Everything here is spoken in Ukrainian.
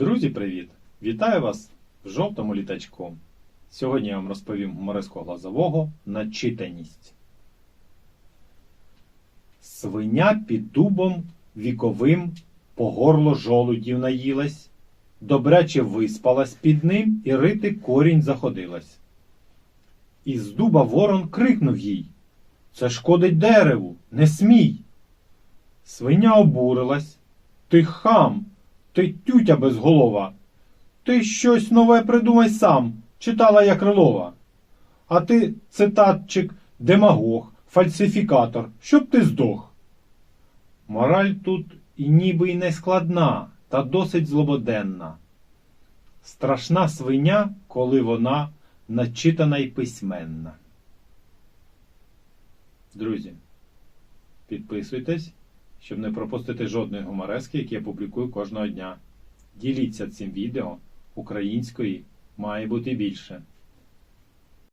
Друзі, привіт! Вітаю вас в жовтому літачку. Сьогодні я вам розповім гумореску глазового начитаність. Свиня під дубом віковим по горло жолудів наїлась, добряче виспалась під ним і рити корінь заходилась. Із дуба ворон крикнув їй Це шкодить дереву, не смій. Свиня обурилась. Ти хам, ти тютя безголова. Ти щось нове придумай сам, читала я Крилова. А ти цитатчик, демагог, фальсифікатор, щоб ти здох. Мораль тут і ніби й не складна, та досить злободенна. Страшна свиня, коли вона начитана й письменна. Друзі, підписуйтесь, щоб не пропустити жодної гуморески, які я публікую кожного дня. Діліться цим відео. Української має бути більше.